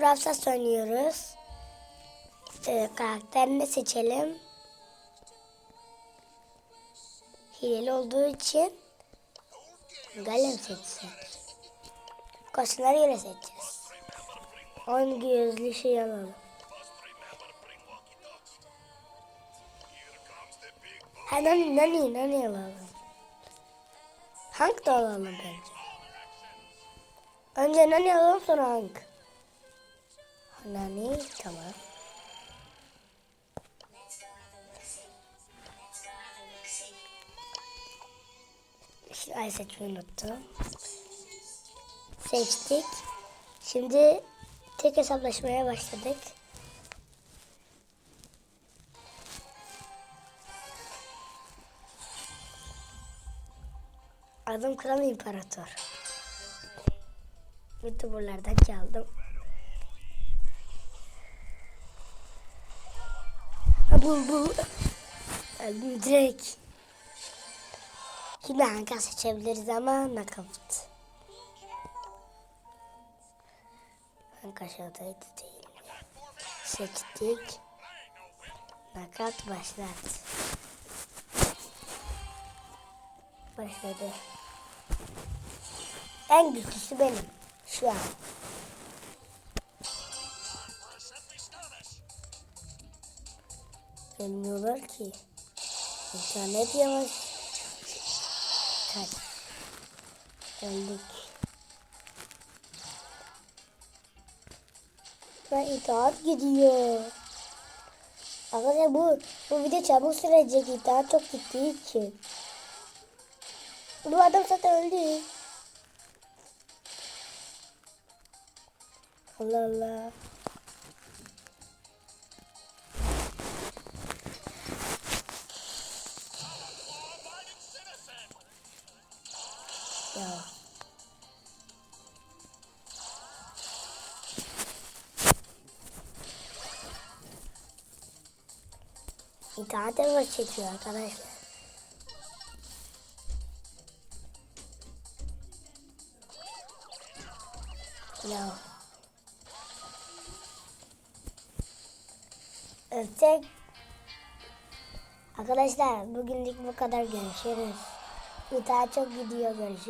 Rafsas oynuyoruz. Ee, karakterini seçelim. Hileli olduğu için Galem seçsek. Koşullara göre seçeceğiz. 10 gözlü şey alalım. Ha nani nani nani alalım. Hank da alalım bence. Önce nani alalım sonra Hank. Nani tamam. Şimdi ay seçmeyi unuttum. Seçtik. Şimdi tek hesaplaşmaya başladık. Adım Kral İmparator. Youtuberlardan çaldım. Bu bu. Öldüm direkt. Şimdi hangi seçebiliriz ama nakavt. Hangi aşağıdaydı değil? Seçtik. Nakat başlat. Başladı. En güçlüsü benim. Şu an. Bilmiyorlar ki. İnternet yavaş. Kaç. Öldük. Ben itaat gidiyor. Arkadaşlar bu, bu video çabuk sürecek. İtaat çok gittiği için. Bu adam zaten öldü. Allah Allah. Ya. İnternet var çekiyor arkadaşlar. Ya. Öpecek. Arkadaşlar bugünlük bu kadar görüşürüz. İnternet çok gidiyor görüşürüz.